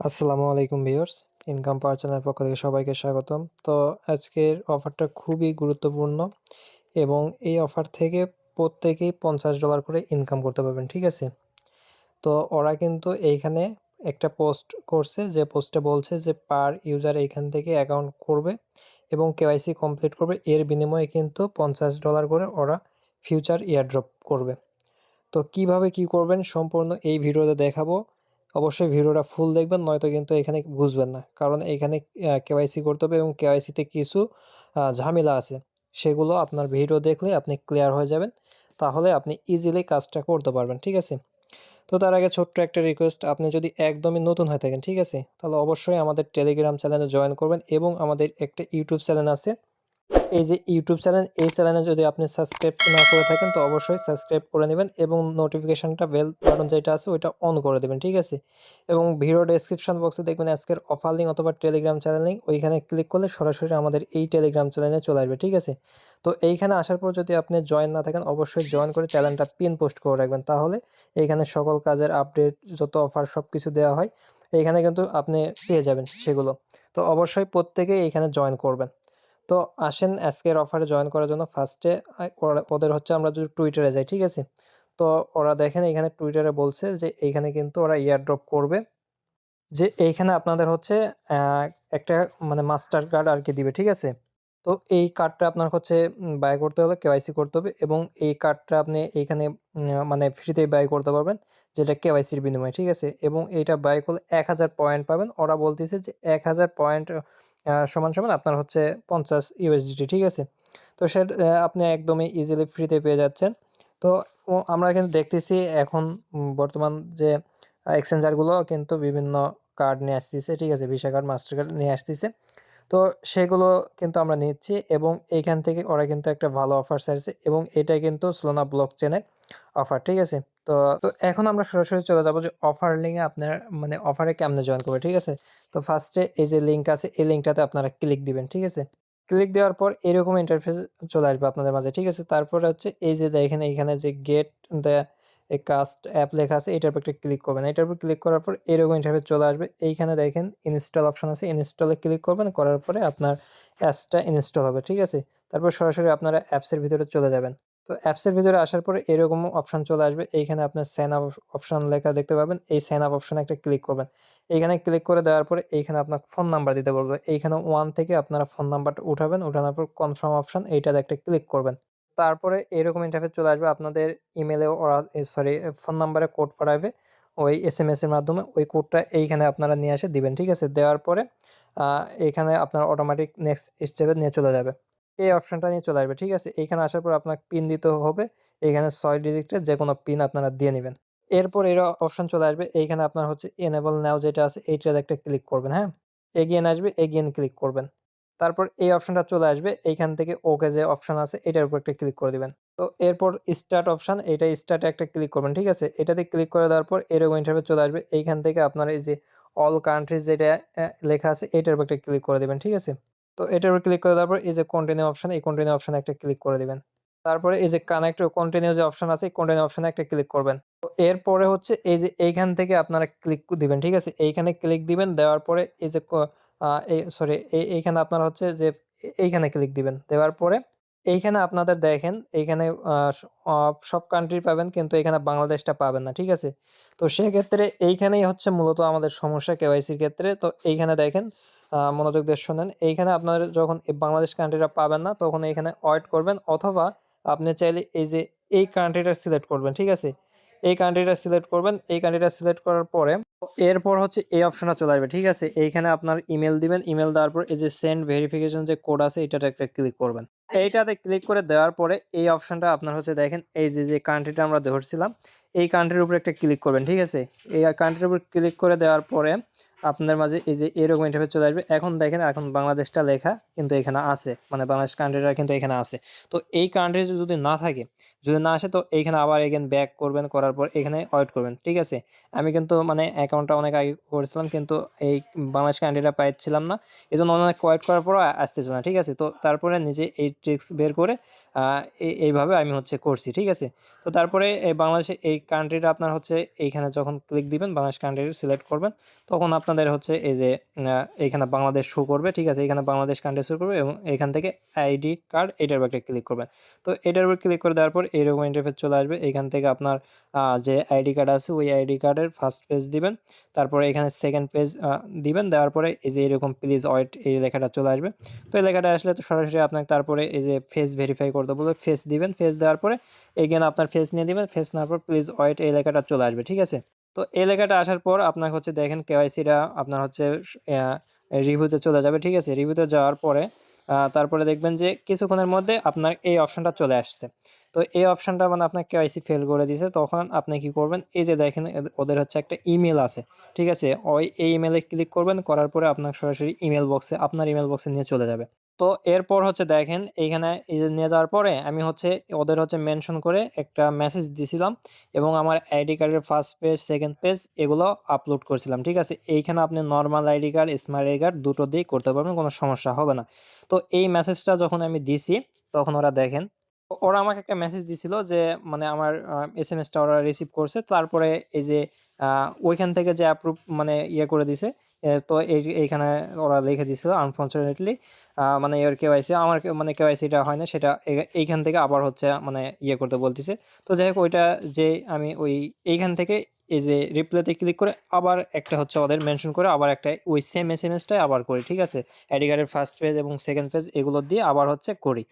আসসালামু আলাইকুম viewers income পাওয়ার চ্যানেলের পক্ষ থেকে সবাইকে স্বাগতম। তো আজকের অফারটা খুবই গুরুত্বপূর্ণ এবং এই অফার থেকে প্রত্যেকেই পঞ্চাশ ডলার করে ইনকাম করতে পারবেন, ঠিক আছে? তো ওরা কিন্তু এইখানে একটা পোস্ট করছে, যে পোস্টে বলছে যে পার ইউজার এইখান থেকে অ্যাকাউন্ট করবে এবং কেওয়াইসি কমপ্লিট করবে। এর বিনিময়ে কিন্তু পঞ্চাশ ডলার করে ওরা ফিউচার ইয়ারড্রপ করবে। তো কীভাবে কি করবেন সম্পূর্ণ এই ভিডিওতে দেখাবো। অবশ্যই ভিডিওটা ফুল দেখবেন, নয়তো কিন্তু এখানে বুঝবেন না। কারণ এখানে কেওয়াইসি করতে হবে এবং কেওয়াইসিতে কিছু ঝামেলা আছে। সেগুলো আপনার ভিডিও দেখলে আপনি ক্লিয়ার হয়ে যাবেন। তাহলে আপনি ইজিলি কাজটা করতে পারবেন, ঠিক আছে? তো তার আগে ছোট্ট একটা রিকোয়েস্ট আপনি যদি একদমই নতুন হয়ে থাকেন, ঠিক আছে? তাহলে অবশ্যই আমাদের টেলিগ্রাম চ্যানেলে জয়েন করবেন এবং আমাদের একটা ইউটিউব চ্যানেল আছে। এই যে ইউটিউব চ্যানেল এই চ্যানেলে যদি আপনি সাবস্ক্রাইব না করে থাকেন, তো অবশ্যই সাবস্ক্রাইব করে নেবেন এবং নোটিফিকেশানটা বেল বাটন যেটা আছে, ওইটা অন করে দেবেন, ঠিক আছে? এবং ভিডিও ডেসক্রিপশন বক্সে দেখবেন আজকের অফার লিঙ্ক অথবা টেলিগ্রাম চ্যানেল লিঙ্ক ওইখানে ক্লিক করলে সরাসরি আমাদের এই টেলিগ্রাম চ্যানেলে চলে আসবে, ঠিক আছে? তো এইখানে আসার পর যদি আপনি জয়েন না থাকেন, অবশ্যই জয়েন করে চ্যানেলটা পিন পোস্ট করে রাখবেন। তাহলে এইখানে সকল কাজের আপডেট যত অফার সব কিছু দেওয়া হয়, এইখানে কিন্তু আপনি পেয়ে যাবেন সেগুলো। তো অবশ্যই প্রত্যেকেই এইখানে জয়েন করবেন। তো আসেন আজকের অফারে জয়েন করার জন্য ফার্স্টে ওদের হচ্ছে আমরা যদি টুইটারে যাই, ঠিক আছে? তো ওরা দেখেন এখানে টুইটারে বলছে যে এইখানে কিন্তু ওরা ইয়ারড্রপ করবে যে এইখানে আপনাদের হচ্ছে একটা মানে মাস্টার কার্ড আর কি দিবে, ঠিক আছে? তো এই কার্ডটা আপনার হচ্ছে বাই করতে হলে কেওয়াইসি করতে হবে এবং এই কার্ডটা আপনি এইখানে মানে ফ্রিতে বাই করতে পারবেন যেটা কেওয়াইসির বিনিময়ে, ঠিক আছে? এবং এইটা বাই করলে এক হাজার পয়েন্ট পাবেন। ওরা বলতেছে যে এক হাজার পয়েন্ট সমান সমান আপনার হচ্ছে পঞ্চাশ ইউএসডিটি ঠিক আছে? তো আহ, আপনি একদমই ইজিলি ফ্রিতে পেয়ে যাচ্ছেন। তো আমরা কিন্তু দেখতেছি এখন বর্তমান যে এক্সচেঞ্জারগুলো কিন্তু বিভিন্ন কার্ড নিয়ে আসতেছে ঠিক আছে? ভিসা কার্ড মাস্টার কার্ড নিয়ে আসতেছে। তো সেগুলো কিন্তু আমরা নিচ্ছি এবং এইখান থেকে ওরা কিন্তু একটা ভালো অফার ছাড়ছে এবং এটা কিন্তু স্লোনা ব্লক চেনের অফার ঠিক আছে? তো তো এখন আমরা সরাসরি চলে যাব যে অফার লিঙ্কে আপনার মানে অফারে কেমনে জয়েন করবে, ঠিক আছে? তো ফার্স্টে এই যে লিঙ্ক আছে, এই লিঙ্কটাতে আপনারা ক্লিক দিবেন, ঠিক আছে? ক্লিক দেওয়ার পর এরকম ইন্টারফেস চলে আসবে আপনাদের মাঝে, ঠিক আছে? তারপরে হচ্ছে এই যে দেখেন এখানে যে গেট দ্য কাস্ট অ্যাপ লেখা আছে, এটার উপর একটা ক্লিক করবেন। এটার উপর ক্লিক করার পর এরকম ইন্টারফেস চলে আসবে। এইখানে দেখেন ইনস্টল অপশন আছে ইনস্টলে ক্লিক করবেন, করার পরে আপনার অ্যাপসটা ইনস্টল হবে, ঠিক আছে? তারপর সরাসরি আপনারা অ্যাপসের ভিতরে চলে যাবেন। তো অ্যাপসের ভিতরে আসার পরে এরকম অপশন চলে আসবে। এইখানে আপনার সাইন আপ অপশন লেখা দেখতে পাবেন। এই সাইন আপ অপশনে একটা ক্লিক করবেন। এইখানে ক্লিক করে দেওয়ার পরে এইখানে আপনার ফোন নাম্বার দিতে বলবে। এইখানে ওয়ান থেকে আপনারা ফোন নাম্বারটা উঠাবেন। উঠানোর পর কনফার্ম অপশান এইটাতে একটা ক্লিক করবেন। তারপরে এরকম ইন্টারফেস চলে আসবে। আপনাদের ইমেলে ওরা সরি ফোন নাম্বারে কোড পাঠাবে। ওই এস এম এস এর মাধ্যমে ওই কোডটা এইখানে আপনারা নিয়ে এসে দিবেন। ঠিক আছে? দেওয়ার পরে আহ, এইখানে আপনার অটোমেটিক নেক্সট স্টেপে নিয়ে চলে যাবে। এই অপশনটা নিয়ে চলে আসবে, ঠিক আছে? এইখানে আসার পর আপনাকে পিন দিতে হবে। এইখানে ছয় ডিজিটের যে কোনো পিন আপনারা দিয়ে নেবেন। এরপর এর অপশন চলে আসবে। এইখানে আপনার হচ্ছে এনেবল নাও যেটা আছে এইটাতে একটা ক্লিক করবেন হ্যাঁ? এগিয়ে আসবে, এগিয়ে ক্লিক করবেন। তারপর এই অপশনটা চলে আসবে। এইখান থেকে ওকে যে অপশান আছে, এটার উপর একটা ক্লিক করে দিবেন। তো এরপর স্টার্ট অপশন এটা স্টার্টে একটা ক্লিক করবেন, ঠিক আছে? এটাতে ক্লিক করে দেওয়ার পর এরকম ইন্টারভিউ চলে আসবে। এইখান থেকে আপনার এই যে অল কান্ট্রিজ যেটা লেখা আছে, এটার উপর একটা ক্লিক করে দেবেন, ঠিক আছে? তো এটার উপর ক্লিক করে দেওয়ার পর এই যে কন্টিনিউ অপশন এই কন্টিনিউ অপশনে একটা ক্লিক করে দিবেন। তারপরে এই যে কানেক্ট কন্টিনিউ যে অপশন আছে, এই কন্টিনিউ অপশনে একটা ক্লিক করবেন। তো এরপরে হচ্ছে এই যে এইখান থেকে আপনারা ক্লিক দিবেন, ঠিক আছে? এইখানে ক্লিক দিবেন, দেওয়ার পরে এই যে এই সরি এইখানে আপনার হচ্ছে যে এইখানে ক্লিক দিবেন। দেওয়ার পরে এইখানে আপনাদের দেখেন, এইখানে সব কান্ট্রি পাবেন, কিন্তু এখানে বাংলাদেশটা পাবেন না, ঠিক আছে? তো সেক্ষেত্রে এইখানেই হচ্ছে মূলত আমাদের সমস্যা কেওয়াইসির ক্ষেত্রে। তো এইখানে দেখেন মনোযোগ দিয়ে শোনেন। এইখানে আপনারা যখন বাংলাদেশ কান্ট্রিটা পাবেন না, তখন এইখানে ওয়েট করবেন অথবা আপনি চাইলে এই যে এই কান্ট্রিটা সিলেক্ট করবেন, ঠিক আছে? এই কান্ট্রিটা সিলেক্ট করবেন, এই কান্ট্রিটা সিলেক্ট করার পরে এরপর হচ্ছে এই অপশনটা চলে আসবে, ঠিক আছে? এইখানে আপনার ইমেল দিবেন ইমেল দেওয়ার পর এই যে সেন্ড ভেরিফিকেশন যে কোড আছে, এটাতে একটা ক্লিক করবেন। এইটাতে ক্লিক করে দেওয়ার পরে এই অপশনটা আপনার হচ্ছে দেখেন, এই যে যে কান্ট্রিটা আমরা ধরছিলাম, এই কান্ট্রির উপর একটা ক্লিক করবেন, ঠিক আছে? এই কান্ট্রির উপর ক্লিক করে দেওয়ার পরে আপনাদের মাঝে এই যে এরকম ইন্টারফেস চলে আসবে। এখন দেখেন, এখন বাংলাদেশটা লেখা কিন্তু এখানে আছে। মানে বাংলাদেশ কান্ট্রিটা কিন্তু এখানে আছে। তো এই কান্ট্রি যদি না থাকে, যদি না আসে, তো এইখানে আবার এগেন ব্যাক করবেন, করার পর এখানে ওয়েট করবেন। ঠিক আছে? আমি কিন্তু মানে অ্যাকাউন্টটা অনেক আগে করেছিলাম, কিন্তু এই বাংলাদেশ কান্ট্রিটা পাইছিলাম না। এই জন্য অনেক ওয়েট করার পরও আসতেছে না। ঠিক আছে? তো তারপরে নিজে এই ট্রিক্স বের করে এইভাবে আমি হচ্ছে করছি, ঠিক আছে? তো তারপরে এই বাংলাদেশে এই কান্ট্রিটা আপনার হচ্ছে এইখানে যখন ক্লিক দিবেন, বাংলাদেশ কান্ট্রি সিলেক্ট করবেন, তখন আপনাদের হচ্ছে এই যে এখানে বাংলাদেশ শো করবে, ঠিক আছে? এখানে বাংলাদেশ কান্ট্রি শো করবে এবং এখান থেকে আইডি কার্ড এটার উপর একটা ক্লিক করবেন। তো এটার উপর ক্লিক করে দেওয়ার পর এরকম ইন্টারফেস চলে আসবে এখান থেকে আপনার যে আইডি কার্ড আছে, ওই আইডি কার্ডের ফার্স্ট পেজ দিবেন, তারপরে এখানে সেকেন্ড পেজ দিবেন, দেওয়ার পরে এই যে এরকম প্লিজ ওয়েট এই লেখাটা চলে আসবে। তো এই লেখাটা আসলে তো সরাসরি আপনাকে তারপরে এই যে ফেস ভেরিফাই করতে বলবে ফেস দিবেন ফেস দেওয়ার পরে এগেন আপনার ফেস নিয়ে দিবেন ফেস নেওয়ার পর প্লিজ ওয়েট এই লেখাটা চলে আসবে, ঠিক আছে? তো এই লেখাটা আসার পর আপনার হচ্ছে দেখেন কেওয়াইসিটা আপনার হচ্ছে রিভিউতে চলে যাবে, ঠিক আছে? রিভিউতে যাওয়ার পরে তারপরে দেখবেন যে কিছুক্ষণের মধ্যে আপনার এই অপশনটা চলে আসছে। তো এই অপশনটা মানে আপনার কেওয়াইসি ফেল করে দিয়েছে তখন আপনি কি করবেন? এই যে দেখেন ওদের হচ্ছে একটা ইমেল আছে, ঠিক আছে? ওই, এই ইমেলে ক্লিক করবেন, করার পরে আপনার সরাসরি ইমেল বক্সে আপনার ইমেল বক্সে নিয়ে চলে যাবে। তো এরপর হচ্ছে দেখেন, এইখানে এই নিয়ে যাওয়ার পরে আমি হচ্ছে ওদের হচ্ছে মেনশন করে একটা মেসেজ দিছিলাম এবং আমার আইডি কার্ডের ফার্স্ট পেজ সেকেন্ড পেজ এগুলো আপলোড করছিলাম, ঠিক আছে? এইখানে আপনি normal ID card smart ID card দুটো দিয়েই করতে পারবেন, কোনো সমস্যা হবে না। তো এই মেসেজটা যখন আমি দিছি, তখন ওরা দেখেন, ওরা আমাকে একটা মেসেজ দিছিল যে মানে আমার এস এম এসটা ওরা রিসিভ করছে, তারপরে এই যে ওইখান থেকে যে অ্যাপ্রুভ মানে ইয়ে করে দিছে তো এই, এইখানে ওরা লিখে দিছিল আনফর্চুনেটলি মানে এর কেওয়াইসি আমার মানে কেওয়াইসিটা হয় না, সেটা এইখান থেকে আবার হচ্ছে মানে ইয়ে করতে বলতেছে। তো যাই হোক, ওইটা যে আমি ওই, এইখান থেকে এই যে রিপ্লাইতে ক্লিক করে আবার একটা হচ্ছে ওদের মেনশন করে আবার একটা ওই সেম এস এম এসটাই আবার করি, ঠিক আছে? কার্ডের ফার্স্ট পেজ এবং সেকেন্ড পেজ এগুলো দিয়ে আবার হচ্ছে করি।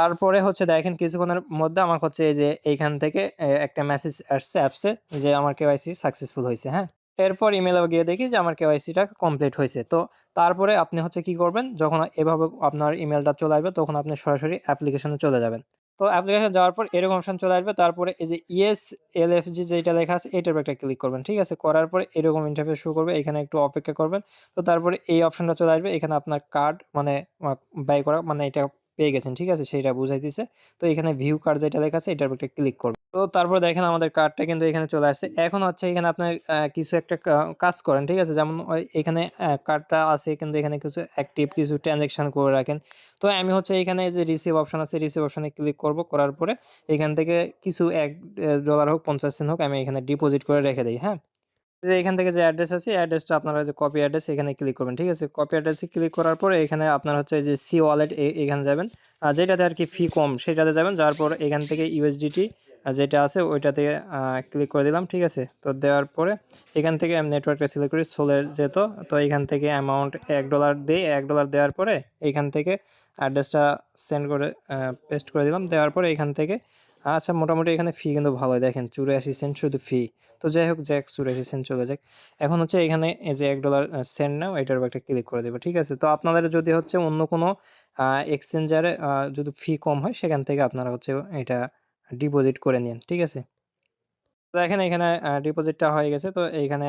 তারপরে হচ্ছে দেখেন কিছুক্ষণের মধ্যে আমার হচ্ছে এই যে এইখান থেকে একটা মেসেজ আসছে অ্যাপসে যে আমার কেওয়াইসি সাকসেসফুল হয়েছে হ্যাঁ? এরপর ইমেলে গিয়ে দেখি যে আমার কেওয়াইসিটা কমপ্লিট হয়েছে। তো তারপরে আপনি হচ্ছে কি করবেন, যখন এভাবে আপনার ইমেলটা চলে আসবে, তখন আপনি সরাসরি অ্যাপ্লিকেশনে চলে যাবেন। তো অ্যাপ্লিকেশন যাওয়ার পর এরকম অপশন চলে আসবে, তারপরে এই যে ইএস এল এফ জি যেটা লেখা আছে এটার একটা ক্লিক করবেন, ঠিক আছে? করার পরে এরকম ইন্টারফেস শুরু করবে, এখানে একটু অপেক্ষা করবেন। তো তারপরে এই অপশনটা চলে আসবে, এখানে আপনার কার্ড মানে ব্যয় করা মানে এটা পেয়ে গেছেন, ঠিক আছে? সেইটা বুঝাই দিছে। তো এখানে ভিউ কার্ড যেটা লেখা আছে, এটার উপর একটা ক্লিক করবেন। তো তারপর দেখেন আমাদের কার্ডটা কিন্তু এখানে চলে আসছে। এখন হচ্ছে এখানে আপনার কিছু একটা কাজ করেন, ঠিক আছে? যেমন এখানে কার্ডটা আছে, কিন্তু এখানে কিছু অ্যাক্টিভ কিছু ট্রানজ্যাকশন করে রাখেন। তো আমি হচ্ছে এখানে যে রিসিভ অপশন আছে রিসিভ অপশনে ক্লিক করব। করার পরে এখান থেকে কিছু এক ডলার হোক, পঞ্চাশ সেন্ট হোক, আমি এখানে ডিপোজিট করে রেখে দিই হ্যাঁ? যে এখান থেকে যে অ্যাড্রেস আছে অ্যাড্রেসটা আপনারা যে কপি অ্যাড্রেস এখানে ক্লিক করবেন, ঠিক আছে? কপি অ্যাড্রেসে ক্লিক করার পরে এখানে আপনার হচ্ছে যে সি ওয়ালেট এখানে যাবেন। আর যেটাতে আর কি ফি কম, সেটাতে যাবেন, যাওয়ার পর এখান থেকে ইউএসডিটি যেটা আছে, ওইটাতে ক্লিক করে দিলাম, ঠিক আছে? তো দেওয়ার পরে এখান থেকে আমি নেটওয়ার্কটা সিলেক্ট করি সোলের যেত। তো এখান থেকে অ্যামাউন্ট এক ডলার দিই এক ডলার দেওয়ার পরে এখান থেকে অ্যাড্রেসটা সেন্ড করে পেস্ট করে দিলাম। দেওয়ার পরে এখান থেকে আচ্ছা মোটামুটি এখানে ফি কিন্তু ভালোই। দেখেন চুরাশি সেন্ট শুধু ফি তো যাই হোক, যাক চুরাশি সেন্ট চলে যাক। এখন হচ্ছে এখানে এই যে এক ডলার সেন্ট নাও, এটার একটা ক্লিক করে দেবো, ঠিক আছে? তো আপনাদের যদি হচ্ছে অন্য কোনো এক্সচেঞ্জারে যদি ফি কম হয়, সেখান থেকে আপনারা হচ্ছে এটা ডিপোজিট করে নিন, ঠিক আছে? তো দেখেন, এখানে ডিপোজিটটা হয়ে গেছে। তো এইখানে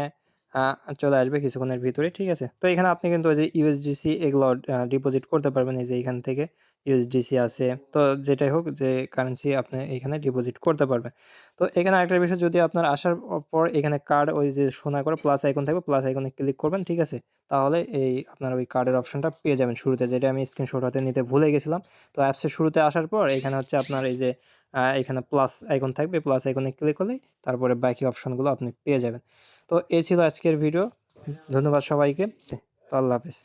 চলে আসবে কিছুক্ষণের ভিতরে, ঠিক আছে? তো এখানে আপনি কিন্তু ওই যে ইউএসডিসি এগুলো ডিপোজিট করতে পারবেন এই যে এখান থেকে ইউএসডিসি আছে। তো যেটাই হোক যে কারেন্সি আপনি এখানে ডিপোজিট করতে পারবেন। তো এখানে আরেকটা বিষয়, যদি আপনার আসার পর এখানে কার্ড ওই যে সোনা করে প্লাস আইকন থাকবে প্লাস আইকনে ক্লিক করবেন, ঠিক আছে? তাহলে এই আপনার ওই কার্ডের অপশনটা পেয়ে যাবেন শুরুতে, যেটা আমি স্ক্রিনশট হাতে নিতে ভুলে গেছিলাম। তো অ্যাপসের শুরুতে আসার পর এখানে হচ্ছে আপনার এই যে এখানে প্লাস আইকন থাকবে প্লাস আইকনে ক্লিক করলেই তারপরে বাকি অপশনগুলো আপনি পেয়ে যাবেন। তো এ ছিল আজকের ভিডিও। ধন্যবাদ সবাইকে। তো আল্লাহ হাফিজ।